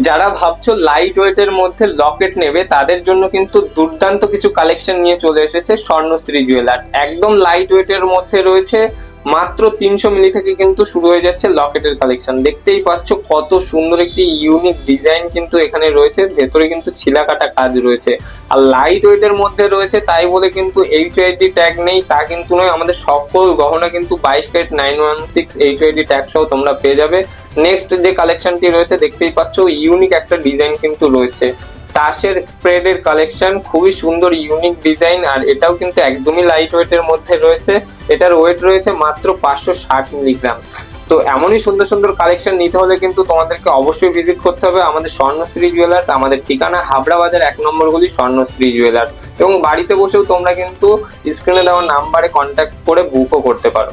যারা ভাবছ লাইট ওয়েটের মধ্যে লকেট নেবে, তাদের জন্য কিন্তু দুর্দান্ত কিছু কালেকশন নিয়ে চলে এসেছে স্বর্ণশ্রী জুয়েলার্স একদম লাইট ওয়েটের মধ্যে রয়েছে মাত্র তিনশো মিলি থেকে কিন্তু শুরু হয়ে যাচ্ছে লকেটের কালেকশন দেখতেই পাচ্ছ কত সুন্দর একটি ইউনিক ডিজাইন কিন্তু এখানে রয়েছে। ভেতরে কিন্তু ছিলাকাটা কাজ রয়েছে। আর লাইট ওয়েটের মধ্যে রয়েছে তাই বলে কিন্তু এইচ ওয়াইডি ট্যাগ নেই, তা কিন্তু নয়। আমাদের সকল গহনা কিন্তু বাইশ carat nine one six H UID tag সহ তোমরা পেয়ে যাবে। নেক্সট যে কালেকশনটি রয়েছে, দেখতেই পাচ্ছ ইউনিক একটা ডিজাইন কিন্তু রয়েছে। তাসের স্প্রেডের কালেকশন খুবই সুন্দর ইউনিক ডিজাইন আর এটাও কিন্তু একদমই লাইট ওয়েটের মধ্যে রয়েছে। এটার ওয়েট রয়েছে মাত্র পাঁচশো ষাট মিলিগ্রাম তো এমনই সুন্দর সুন্দর কালেকশন নিতে হলে কিন্তু তোমাদেরকে অবশ্যই ভিজিট করতে হবে আমাদের স্বর্ণশ্রী জুয়েলার্স আমাদের ঠিকানা হাবড়া বাজার এক নম্বর গলি স্বর্ণশ্রী জুয়েলার্স এবং বাড়িতে বসেও তোমরা কিন্তু স্ক্রিনে দেওয়া নাম্বারে কন্ট্যাক্ট করে বুকও করতে পারো।